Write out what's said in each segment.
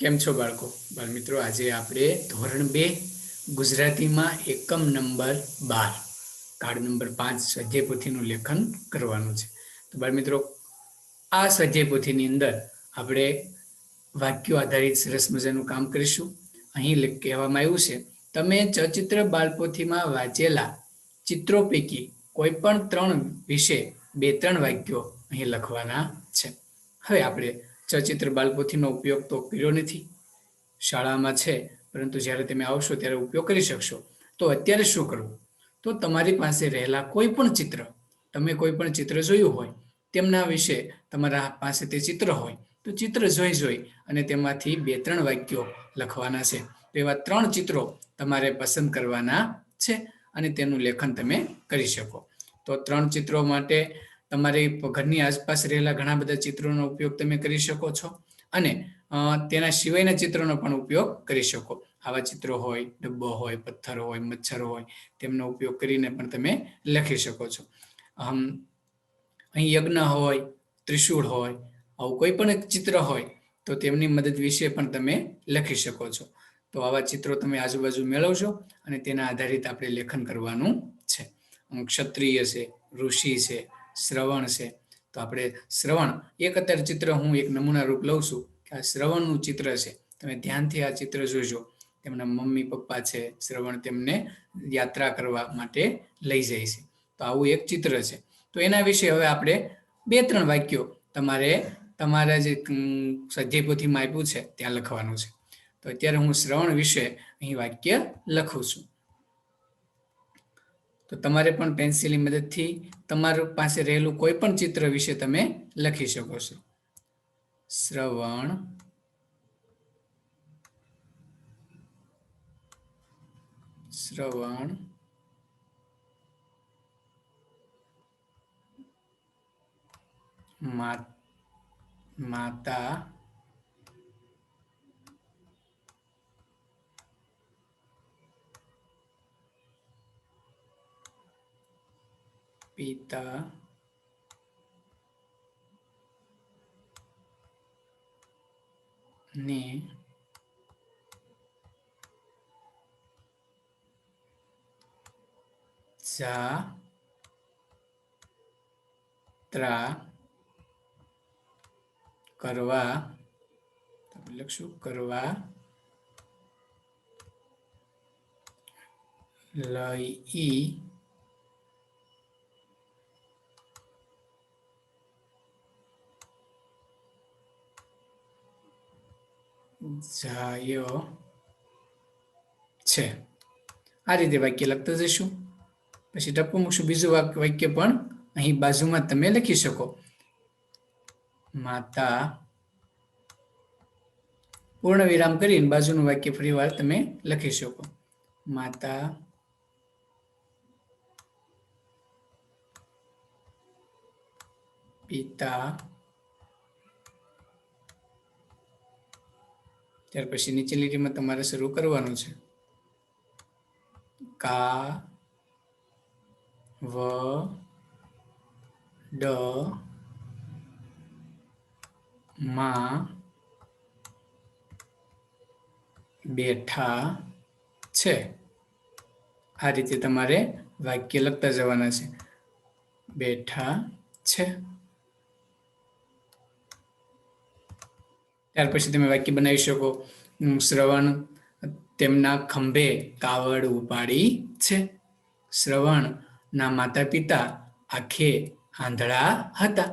કેમ છો બાળકો? બાળ મિત્રો, આજે આપણે ધોરણ બે, ગુજરાતીમાં એકમ નંબર બાર કાર્ડ નંબર પાંચ સ્વાધ્યાય પોથીનું લેખન કરવાનું છે. તો બાળ મિત્રો, આ સ્વાધ્યાય પોથીની અંદર આપણે વાક્યો આધારિત સરસ મજાનું કામ કરીશું. અહીં કહેવામાં આવ્યું છે, તમે ચચિત્ર બાળપોથીમાં વાંચેલા ચિત્રો પૈકી કોઈ પણ ત્રણ વિશે બે ત્રણ વાક્યો અહીં લખવાના છે. હવે આપણે ચચિત્ર બાલપોથીનો ઉપયોગ તો કર્યો નથી. શાળામાં છે, પરંતુ જ્યારે તમે આવશો ત્યારે ઉપયોગ કરી શકશો. તો અત્યારે શું કરવું? તો તમારી પાસે રહેલા કોઈ પણ ચિત્ર, તમે કોઈ પણ ચિત્ર જોયું હોય, તેમના વિશે તમારા પાસે તે ચિત્ર હોય, તો ચિત્ર જોઈ જોઈ અને તેમાંથી બે ત્રણ વાક્યો લખવાના છે. તો એવા ત્રણ ચિત્રો તમારે પસંદ કરવાના છે અને તેનું લેખન તમે કરી શકો. તો ત્રણ ચિત્રો માટે તમારી ઘરની આસપાસ રહેલા ઘણા બધા ચિત્રોનો ઉપયોગ તમે કરી શકો છો અને તેના સિવાયના ચિત્રોનો પણ ઉપયોગ કરી શકો. આવા ચિત્રો હોય, ડબ્બો હોય, પથ્થર હોય, મચ્છર હોય, તેમનો ઉપયોગ કરીને પણ તમે લખી શકો છો. અહીં યજ્ઞ હોય, ત્રિશૂળ હોય, આવું કોઈ પણ ચિત્ર હોય, તો તેમની મદદ વિશે પણ તમે લખી શકો છો. તો આવા ચિત્રો તમે આજુબાજુ મેળવશો અને તેના આધારિત આપણે લેખન કરવાનું છે. ક્ષત્રિય છે, ઋષિ છે શ્રવણ છે. તો આપણે શ્રવણ, એક અત્યારે ચિત્ર હું એક નમૂના રૂપ લઉં છું કે આ શ્રવણનું ચિત્ર છે. તમે ધ્યાનથી આ ચિત્ર જોજો. તેમના મમ્મી પપ્પા છે, શ્રવણ તેમને યાત્રા કરવા માટે લઈ જાય છે. તો આવું એક ચિત્ર છે. તો એના વિશે હવે આપણે બે ત્રણ વાક્યો તમારે તમારા જે સ્વાધ્યાય પોથીમાં આપ્યું છે, ત્યાં લખવાનું છે. તો અત્યારે હું શ્રવણ વિશે અહીં વાક્ય લખું છું. તો તમારે પણ પેન્સિલની મદદથી તમારું પાસે રહેલું કોઈ પણ ચિત્ર વિશે તમે લખી શકો છો. શ્રવણ. શ્રવણ. માતા. પિતા ને જાત્રા કરવા લખશું કરવા લઈ જાયો. છે. આ રીતે વાક્ય લખતા જઈશું. પછી ટપકુ મૂકશું. બીજું વાક્ય પણ અહીં બાજુમાં તમે લખી શકો. માતા. પૂર્ણ વિરામ કરીને બાજુનું વાક્ય ફરીવાર તમે લખી શકો. માતા. પિતા. ત્યાર પછી નીચે લીટીમાં તમારે શરૂ કરવાનું છે. કા, વ, ડ, માં, બેઠા છે. આ રીતે તમારે વાક્ય લખતા જવાના છે. બેઠા છે. ત્યાર પછી તમે વાક્ય બનાવી શકો. શ્રવણ, તેમના ખંભે કાવડ ઉપાડી છે. શ્રવણના માતા પિતા આંખે આંધળા હતા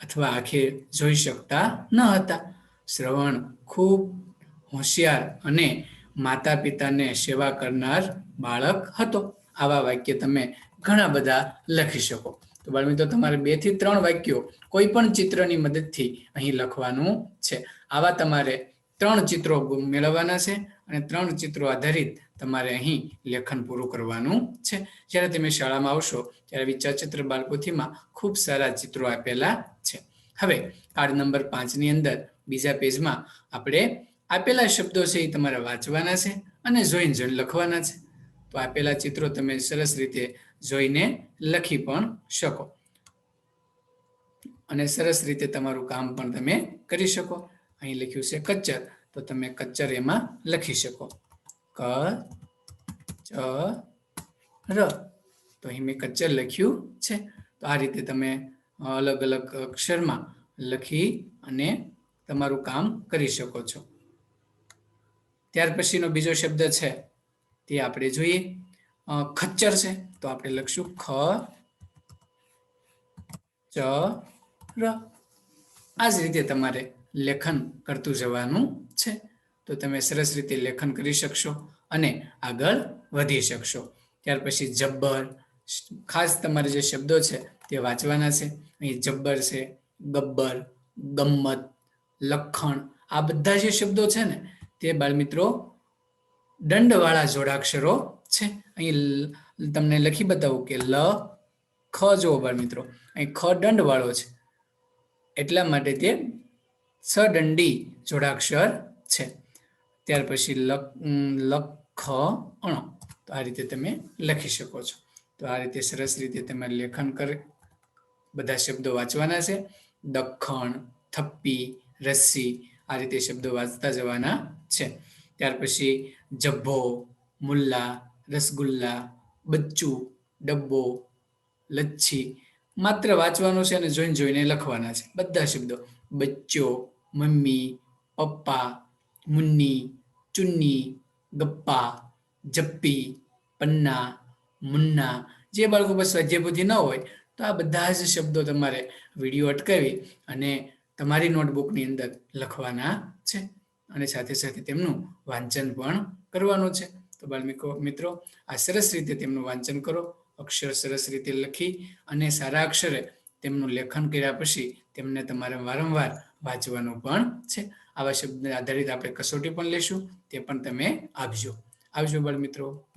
અથવા આંખે જોઈ શકતા ન હતા. શ્રવણ ખૂબ હોશિયાર અને માતા પિતાને સેવા કરનાર બાળક હતો. આવા વાક્ય તમે ઘણા બધા લખી શકો. તો બાળ મિત્રો તમારે બેથી ત્રણ વાક્યો કોઈ પણ ચિત્રની મદદથી અહીં લખવાનું છે. આવા તમારે ત્રણ ચિત્રો મેળવવાના છે અને ત્રણ ચિત્રો આધારિત તમારે અહીં લેખન પૂરું કરવાનું છે. જ્યારે તમે શાળામાં આવશો, ત્યારે આવી ચચિત્ર બાળપોથીમાં ખૂબ સારા ચિત્રો આપેલા છે. હવે કાર્ડ નંબર પાંચની અંદર બીજા પેજમાં આપણે આપેલા શબ્દો છે એ તમારે વાંચવાના છે અને જોઈન જોઈન લખવાના છે. તો આપેલા ચિત્રો તમે સરસ રીતે જોઈને લખી પણ શકો. અને સરસ રીતે તમારું કામ પણ તમે કરી શકો. અહીં લખ્યું છે કચ્ચર તો તમે કચ્ચર એમાં લખી શકો. ક, ચ, ર. તો અહીં મેં કચ્ચર લખ્યું છે. તો આ રીતે તમે અલગ અલગ અક્ષરમાં લખી અને તમારું કામ કરી શકો છો. ત્યાર પછીનો બીજો શબ્દ છે તે આપણે જોઈએ. ખચ્ચર છે. તો આપણે લખશું ખ, ચ, ર. આ જ રીતે તમારે લેખન કરતું જવાનું છે. તો તમે સરસ રીતે લેખન કરી શકશો અને આગળ વધી શકશો. ત્યાર પછી જબ્બર, ખાસ તમારે જે શબ્દો છે તે વાંચવાના છે. અહીં જબ્બર છે, ગબ્બર, ગમ્મત, લખણ, આ બધા જે શબ્દો છે ને તે બાળમિત્રો દંડવાળા જોડાક્ષરો છે. અહીં તમને લખી બતાવું કે લ, ખ જો બાળ મિત્રો. અહીં ખ દંડવાળો છે. એટલા માટે તે સદંડી જોડાક્ષર છે. ત્યાર પછી લખ અણ. તો આ રીતે તમે લખી શકો છો. તો આ રીતે સરસ રીતે તમે લેખન કર, બધા શબ્દો વાંચવાના છે. દખણ, થપ્પી, રસ્સી આ રીતે શબ્દો વાંચતા જવાના છે. ત્યાર પછી જબ્ભો મુલ્લા રસગુલ્લા, બચ્ચું, ડબ્બો, લચ્છી, માત્ર વાંચવાનું છે અને જોઈને જોઈને લખવાના છે. બધા શબ્દો. બચ્ચો, મમ્મી, પપ્પા, મુન્ની, ચુન્ની, ગપ્પા, જપ્પી, પન્ના, મુન્ના. જે બાળકો પાસે સ્વાધ્યાય બુદ્ધિ ન હોય, તો આ બધા જ શબ્દો તમારે વીડિયો અટકાવી અને તમારી નોટબુકની અંદર લખવાના છે અને સાથે સાથે તેમનું વાંચન પણ કરવાનું છે. તો બાળમિકો મિત્રો, આ સરસ રીતે તેમનું વાંચન કરો, અક્ષર સરસ રીતે લખી અને સારા અક્ષરે તેમનું લેખન કર્યા પછી તેમને તમારે વારંવાર વાંચવાનું પણ છે. આવા શબ્દ આધારિત આપણે કસોટી પણ લેશું, તે પણ તમે આપજો. આવજો બાળમિત્રો મિત્રો.